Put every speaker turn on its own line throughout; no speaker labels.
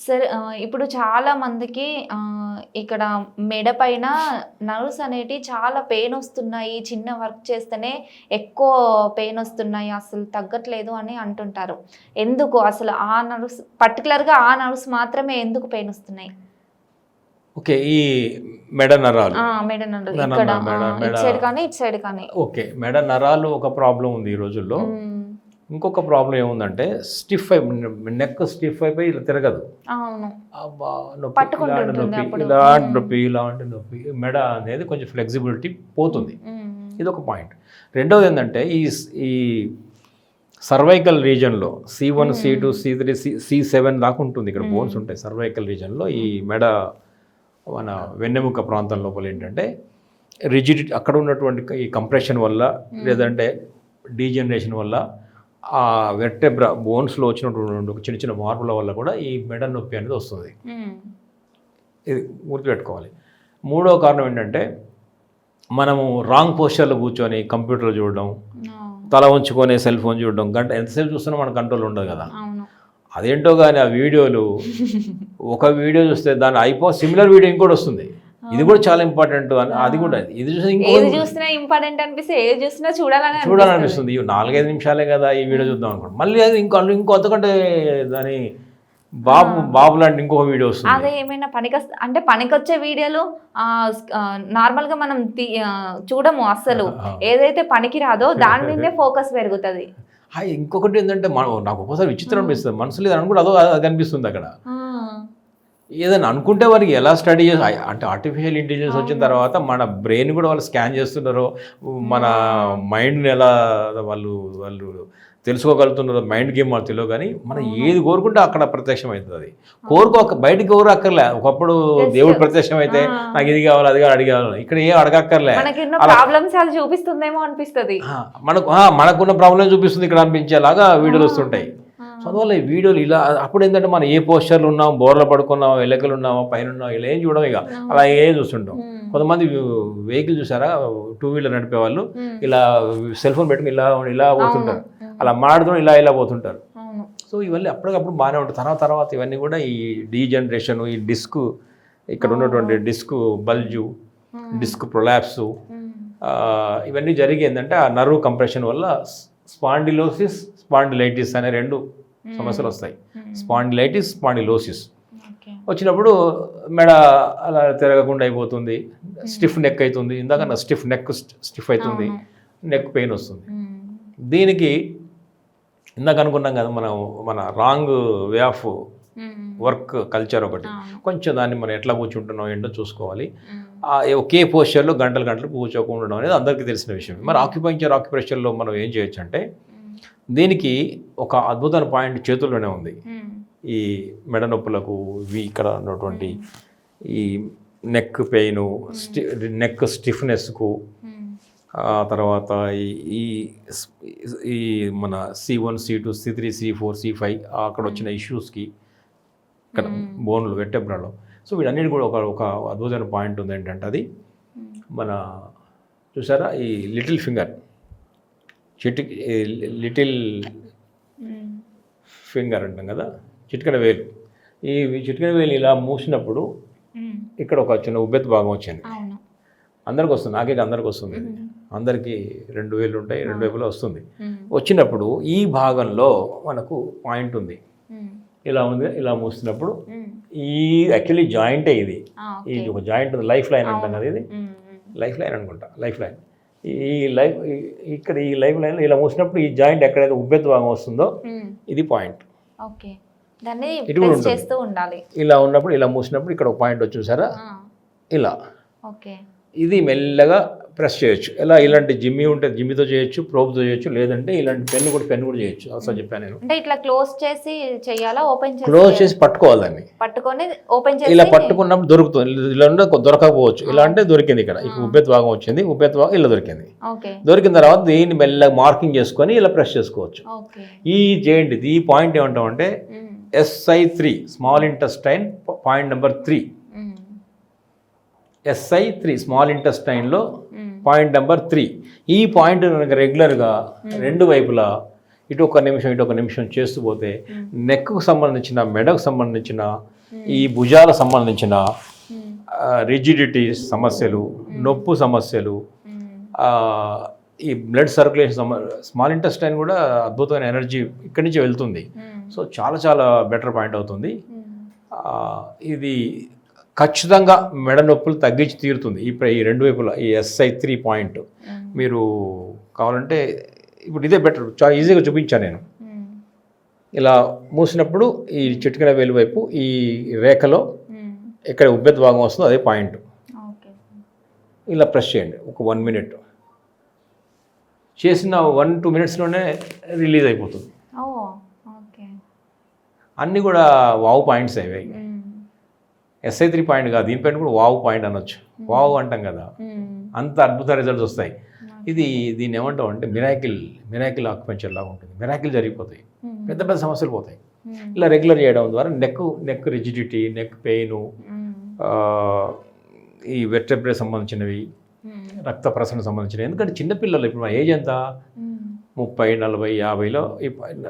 సరే ఇప్పుడు చాలా మందికి ఇక్కడ మెడ పైన నర్వ్స్ అనేటి చాలా పెయిన్ వస్తున్నాయి. చిన్న వర్క్ చేస్తేనే ఎక్కువ పెయిన్ వస్తున్నాయి. అసలు తగ్గట్లేదు అని అంటుంటారు. ఎందుకు? అసలు ఆ నర్వ్స్ పర్టికులర్గా ఆ నర్వ్స్ మాత్రమే ఎందుకు పెయిన్ వస్తున్నాయి?
ఓకే ఈ మెడ నరాలు.
మెడ ఆ, ఇటు సైడ్ కానీ ఇటు సైడ్ కానీ.
ఓకే మెడ నరాలు ఒక ప్రాబ్లం ఉంది ఈ రోజుల్లో. ఇంకొక ప్రాబ్లం ఏముందంటే స్టిఫ్ అయి నెక్ స్టిఫ్ అయిపోయి ఇలా తిరగదు. నొప్పి ఇలాంటి నొప్పి. ఇలాంటి. నొప్పి ఇలాంటి నొప్పి మెడ అనేది కొంచెం ఫ్లెక్సిబిలిటీ పోతుంది. ఇది ఒక పాయింట్ రెండోది ఏంటంటే ఈ ఈ cervical రీజన్లో C one C two C three C C seven దాకా ఉంటుంది. ఇక్కడ బోన్స్ ఉంటాయి సర్వైకల్ రీజన్లో ఈ మెడ మన వెన్నెముక ప్రాంతం లోపల ఏంటంటే రిజిడిటీ అక్కడ ఉన్నటువంటి ఈ కంప్రెషన్ వల్ల లేదంటే డీజనరేషన్ వల్ల ఆ వెర్టెబ్రా బోన్స్లో వచ్చినటువంటి చిన్న చిన్న మార్పుల వల్ల కూడా ఈ మెడ నొప్పి అనేది వస్తుంది. ఇది గుర్తుపెట్టుకోవాలి. మూడో కారణం ఏంటంటే మనము రాంగ్ పోస్చర్లో కూర్చొని కంప్యూటర్ చూడడం తల ఉంచుకొని సెల్ ఫోన్ చూడడం గంట ఎంతసేపు చూస్తున్నా మన కంట్రోల్ ఉండదు కదా. అదేంటో కానీ ఆ వీడియోలు ఒక వీడియో చూస్తే దాని అయిపో సిమిలర్ వీడియో ఇంకోటి వస్తుంది. ఇది కూడా చాలా ఇంపార్టెంట్ అని అది కూడా ఇది
ఏది చూసినా ఇంపార్టెంట్ అనిపిస్తే ఏది చూసినా చూడాలని అనిపిస్తుంది.
చూడాలనిపిస్తుంది ఇవి నాలుగైదు నిమిషాలే కదా ఈ వీడియో చూద్దాం అనుకోండి మళ్ళీ అది ఇంకో ఇంకో అంతకంటే దాని బాబు బాబు లాంటి ఇంకొక వీడియో వస్తుంది.
అదే ఏమైనా పనికి అంటే పనికొచ్చే వీడియోలు ఆ, స్- ఆ, నార్మల్గా మనం చూడము అస్సలు.
ఆ.
ఏదైతే పనికి రాదో దాని మీదే ఫోకస్ పెరుగుతుంది.
ఇంకొకటి ఏంటంటే నాకు ఒక్కోసారి విచిత్రం అనిపిస్తుంది. మనసులో ఇది అనుకుంటే అదో అది అనిపిస్తుంది అక్కడ. ఏదైనా అనుకుంటే వారికి ఎలా స్టడీ చేసి అంటే ఆర్టిఫిషియల్ ఇంటెలిజెన్స్ వచ్చిన తర్వాత మన బ్రెయిన్ కూడా వాళ్ళు స్కాన్ చేస్తున్నారో మన మైండ్ని ఎలా వాళ్ళు వాళ్ళు తెలుసుకోగలుగుతున్నారో మైండ్ గేమ్ వాళ్ళు తెలియదు కానీ మనం ఏది కోరుకుంటే అక్కడ ప్రత్యక్షం అవుతుంది అది. కోరుకోక బయటికి కోరు అక్కర్లే. ఒకప్పుడు దేవుడు. ప్రత్యక్షం అయితే. నాకు ఇది కావాలి అది కావాలి కావాలి. ఇక్కడ ఏం అడగక్కర్లే.
ప్రాబ్లమ్స్ అది చూపిస్తుందేమో అనిపిస్తుంది.
మనకు మనకున్న ప్రాబ్లం చూపిస్తుంది ఇక్కడ అనిపించేలాగా వీడియోలు వస్తుంటాయి. సో అందువల్ల ఈ వీడియోలు ఇలా అప్పుడు ఏంటంటే మనం ఏ పోస్టర్లు ఉన్నాం బోర్ల పడుకున్నాం ఎలకలు ఉన్నామా పైన ఉన్నాం ఇలా ఏం చూడడం ఇక. అలా ఏ చూస్తుంటాం. కొంతమంది వెహికల్ చూసారా? టూ వీలర్ నడిపే వాళ్ళు. ఇలా సెల్ ఫోన్ పెట్టుకుని ఇలా ఇలా పోతుంటారు. అలా మాడుతూ ఇలా ఇలా పోతుంటారు. సో ఇవన్నీ అప్పటికప్పుడు బాగానే ఉంటాయి. తర్వాత తర్వాత ఇవన్నీ కూడా ఈ డీజనరేషన్ ఈ డిస్క్ ఇక్కడ ఉన్నటువంటి డిస్క్ బల్జు డిస్క్ ప్రొలాప్సు ఇవన్నీ జరిగి ఏంటంటే ఆ నర్వ్ కంప్రెషన్ వల్ల స్పాండిలోసిస్ స్పాండిలైటిస్ అనే రెండు సమస్యలు వస్తాయి స్పాండిలైటిస్ స్పాండిలోసిస్. వచ్చినప్పుడు మెడ అలా తిరగకుండా అయిపోతుంది స్టిఫ్ నెక్ అవుతుంది ఇందాక నా స్టిఫ్ నెక్ స్టిఫ్ అవుతుంది నెక్ పెయిన్ వస్తుంది. దీనికి ఇందాక అనుకున్నాం కదా మనం మన wrong way
of
work culture ఒకటి. కొంచెం దాన్ని మనం ఎట్లా కూర్చుంటున్నాం ఏంటో చూసుకోవాలి. ఒకే పోస్చర్లో గంటలు గంటలు కూర్చోకుండా ఉండడం అనేది అందరికీ తెలిసిన విషయం. మరి ఆక్యుపంచర్ ఆక్యుప్రెషన్లో మనం ఏం చేయొచ్చు అంటే దీనికి ఒక అద్భుతమైన పాయింట్ చేతుల్లోనే ఉంది. ఈ మెడ నొప్పులకు ఇవి ఇక్కడ ఉన్నటువంటి ఈ నెక్ పెయిన్ స్టి నెక్ స్టిఫ్నెస్కు తర్వాత ఈ ఈ మన C one C two C three C four C five అక్కడ వచ్చిన ఇష్యూస్కి ఇక్కడ బోన్లు వెట్టెబ్రాలో సో వీటన్నిటి కూడా ఒక ఒక అద్భుతమైన పాయింట్ ఉంది ఏంటంటే అది మన చూసారా? ఈ లిటిల్ ఫింగర్. చిటి లిటిల్ ఫింగర్ అంటాం కదా చిటికెన వేలు. ఈ చిటికెన వేలు ఇలా మూసినప్పుడు ఇక్కడ ఒక చిన్న ఉబ్బెత్తు భాగం వచ్చింది. అందరికి వస్తుంది నాకే అందరికి వస్తుంది. అందరికీ రెండు వేలు ఉంటాయి రెండు వైపులా వస్తుంది. వచ్చినప్పుడు ఈ భాగంలో మనకు పాయింట్ ఉంది. ఇలా ఉంది ఇలా మూసినప్పుడు
ఉమ్,
ఈ యాక్చువల్లీ జాయింటే ఇది. ఇది ఒక జాయింట్ ఉంది లైఫ్ లైన్ అంటాం కదా ఇది. లైఫ్ లైన్ అనుకుంటా లైఫ్ లైన్. ఈ లైఫ్ ఇక్కడ ఈ లైఫ్ లైన్ ఇలా మూసినప్పుడు ఈ జాయింట్ ఎక్కడైతే ఉబ్బెత్తు భాగం వస్తుందో ఇది పాయింట్.
ఓకే. దాన్ని. చేస్తూ ఉండాలి.
ఇలా ఉన్నప్పుడు ఇలా మూసినప్పుడు ఇక్కడ ఒక పాయింట్ వచ్చి చూసారా? ఇలా.
ఓకే.
ఇది మెల్లగా ప్రెస్ చేయొచ్చు. ఎలా? ఇలాంటి జిమ్మి ఉంటే జిమ్మితో చేయొచ్చు ప్రోబ్తో చేయొచ్చు లేదంటే ఇలాంటి పెన్ను కూడా పెన్ను కూడా చేయొచ్చు. అసలు చెప్పాను నేను.
అంటే ఇట్లా క్లోజ్ చేసి చెయ్యాలా ఓపెన్ చేసి
క్లోజ్ చేసి పట్టుకోవాలి దాన్ని.
పట్టుకొని ఓపెన్ చేసి
ఇలా పట్టుకున్నప్పుడు దొరుకుతుంది. ఇలా దొరకకపోవచ్చు. ఇలా అంటే దొరికింది ఇక్కడ. ఇక ఉబ్బెత్ భాగం వచ్చింది ఉబ్బెత్ భాగం ఇలా దొరికింది.
ఓకే.
దొరికిన తర్వాత దీన్ని మెల్లగా మార్కింగ్ చేసుకొని ఇలా ప్రెస్ చేసుకోవచ్చు.
ఓకే.
ఈ చేయండి ఈ పాయింట్ ఏమంటామంటే SI three small intestine point number
three.
SI three small ఇంటెస్టైన్లో point number three. ఈ పాయింట్ కనుక రెగ్యులర్గా రెండు వైపులా ఇటు ఒక నిమిషం ఇటు ఒక నిమిషం చేస్తూ పోతే నెక్కు సంబంధించిన మెడకు సంబంధించిన ఈ భుజాలకు సంబంధించిన రిజిడిటీ సమస్యలు నొప్పు సమస్యలు ఈ బ్లడ్ సర్క్యులేషన్ సమ స్మాల్ ఇంటెస్టైన్ కూడా అద్భుతమైన ఎనర్జీ ఇక్కడి నుంచి వెళ్తుంది. సో చాలా చాలా బెటర్ పాయింట్ అవుతుంది. ఇది ఖచ్చితంగా మెడ నొప్పులు తగ్గించి తీరుతుంది. ఈ ప్ర- ఈ రెండు వైపులా ఈ ఎస్ఐ త్రీ పాయింట్ మీరు కావాలంటే ఇప్పుడు ఇదే బెటర్ చాలా ఈజీగా చూపించాను నేను. ఇలా మూసినప్పుడు ఈ చిటికెన వేలు వైపు ఈ రేఖలో ఎక్కడ ఉబ్బెత్ భాగం వస్తుందో అదే పాయింట్ ఇలా ప్రెస్ చేయండి. ఒక వన్ మినిట్ చేసిన వన్ టూ మినిట్స్లోనే రిలీజ్ అయిపోతుంది. అన్నీ కూడా వావ్ పాయింట్స్ అవి ఎస్ఐ త్రీ పాయింట్ కాదు. దీనిపైన కూడా వావ్ పాయింట్ అనొచ్చు. వావ్ అంటాం కదా. అంత అద్భుత రిజల్ట్స్ వస్తాయి. ఇది దీన్ని ఏమంటాం అంటే మిరాకిల్ మిరాకిల్ ఆక్యుపెంచర్ లాగా ఉంటుంది. మిరాకిల్ జరిగిపోతాయి. పెద్ద పెద్ద సమస్యలు పోతాయి. ఇలా రెగ్యులర్ చేయడం ద్వారా neck neck rigidity neck pain ఈ వెట్రెబ్రే సంబంధించినవి రక్త ప్రసరణ సంబంధించినవి. ఎందుకంటే చిన్నపిల్లలు ఇప్పుడు ఏజ్ ఎంత? ముప్పై నలభై యాభైలో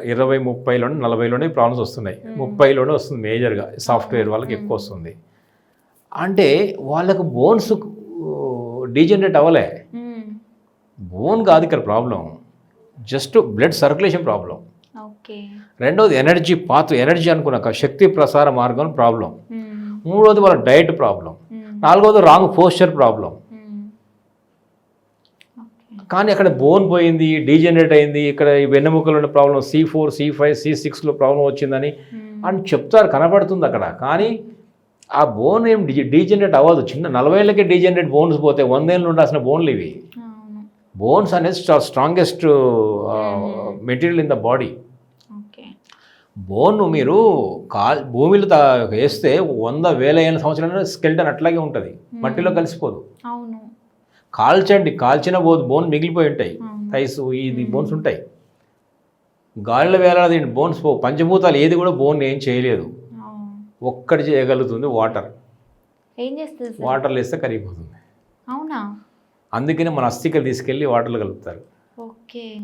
ఇరవై ముప్పైలోనే నలభైలోనే ప్రాబ్లమ్స్ వస్తున్నాయి. ముప్పైలోనే వస్తుంది మేజర్గా. సాఫ్ట్వేర్ వాళ్ళకి ఎక్కువ వస్తుంది. అంటే వాళ్ళకు బోన్స్ డీజనరేట్ అవ్వలే. బోన్ కాదు ఇక్కడ problem. Just blood circulation problem.
Okay.
రెండవది ఎనర్జీ పాత్ ఎనర్జీ అనుకున్నాక శక్తి ప్రసార మార్గం ప్రాబ్లం. మూడవది వాళ్ళ డైట్ ప్రాబ్లం. నాలుగవది రాంగ్ పోస్చర్ ప్రాబ్లం. కానీ అక్కడ బోన్ పోయింది డీజనరేట్ అయింది ఇక్కడ ఈ వెన్నెముకలో ఉన్న problem C four C five C సిక్స్లో ప్రాబ్లం వచ్చిందని అని చెప్తారు కనబడుతుంది అక్కడ. కానీ ఆ బోన్ ఏం డీ డీజనరేట్ అవ్వదు. చిన్న నలభై ఏళ్ళకే డీజనరేట్ బోన్స్ పోతే వందేళ్ళు ఉండాల్సిన బోన్లు ఇవి. బోన్స్ అనేది strongest material in the
body
bone మీరు కాల్ భూమిలో వేస్తే వంద వేల ఏళ్ళ సంవత్సరాలు స్కెల్టన్ అట్లాగే ఉంటుంది. మట్టిలో కలిసిపోదు.
అవును.
కాల్చండి కాల్చిన బోన్ బోన్ మిగిలిపోయి ఉంటాయి. థైస్ ఇది బోన్స్ ఉంటాయి. గాలిలో వేలాది బోన్స్ పో పంచభూతాలు ఏది కూడా బోన్ ఏం చేయలేదు. ఒక్కటి చేయగలుగుతుంది వాటర్.
ఏం చేస్తుంది
వాటర్లో వేస్తే కరిగిపోతుంది.
అవునా?
అందుకనే మన అస్థికలు తీసుకెళ్ళి వాటర్లో కలుపుతారు.
ఓకే.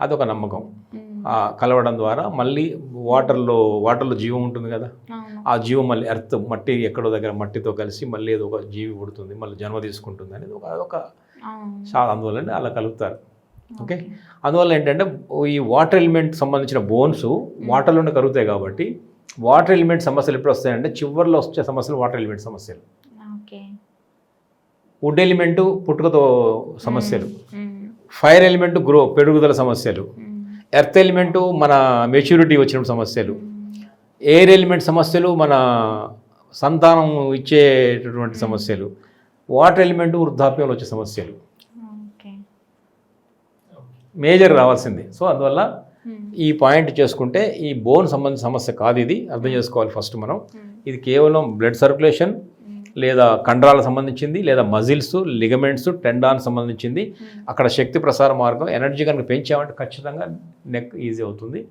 అదొక నమ్మకం. కలవడం ద్వారా మళ్ళీ వాటర్లో వాటర్లో జీవం ఉంటుంది కదా? ఆ జీవం మళ్ళీ ఎర్త్ మట్టి ఎక్కడో దగ్గర మట్టితో కలిసి మళ్ళీ ఏదో ఒక జీవి పుడుతుంది మళ్ళీ జన్మ తీసుకుంటుంది అనేది ఒక ఒక చాలా అందువల్ల అలా కలుపుతారు. ఓకే? అందువల్ల ఏంటంటే ఈ వాటర్ ఎలిమెంట్ సంబంధించిన బోన్స్ వాటర్లోనే కరుగుతాయి కాబట్టి వాటర్ ఎలిమెంట్ సమస్యలు ఎప్పుడు వస్తాయంటే చివరిలో వచ్చే సమస్యలు వాటర్ ఎలిమెంట్ సమస్యలు.
ఓకే.
వుడ్ ఎలిమెంట్ పుట్టుకతో సమస్యలు. ఫైర్ ఎలిమెంట్ గ్రో పెరుగుదల సమస్యలు. ఎర్త్ ఎలిమెంట్ మన మెచ్యూరిటీ వచ్చినప్పుడు సమస్యలు. ఎయిర్ ఎలిమెంట్ సమస్యలు మన సంతానం ఇచ్చేటటువంటి సమస్యలు వాటర్ ఎలిమెంట్ వృద్ధాప్యంలో వచ్చే సమస్యలు. మేజర్ రావాల్సింది. సో అందువల్ల. ఈ పాయింట్ చేసుకుంటే ఈ బోన్ సంబంధించిన సమస్య కాదు ఇది అర్థం చేసుకోవాలి ఫస్ట్ మనం. ఇది కేవలం బ్లడ్ సర్క్యులేషన్. లేదా కండరాలకు సంబంధించింది లేదా మజిల్స్ లిగమెంట్స్ టెండాన్ సంబంధించింది. అక్కడ శక్తి ప్రసార మార్గం ఎనర్జీ కనుక పెంచామంటే ఖచ్చితంగా నెక్ ఈజీ అవుతుంది.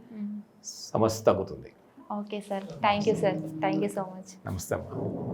సమస్య తగ్గుతుంది.
okay sir thank you sir thank you so much
నమస్తే అమ్మా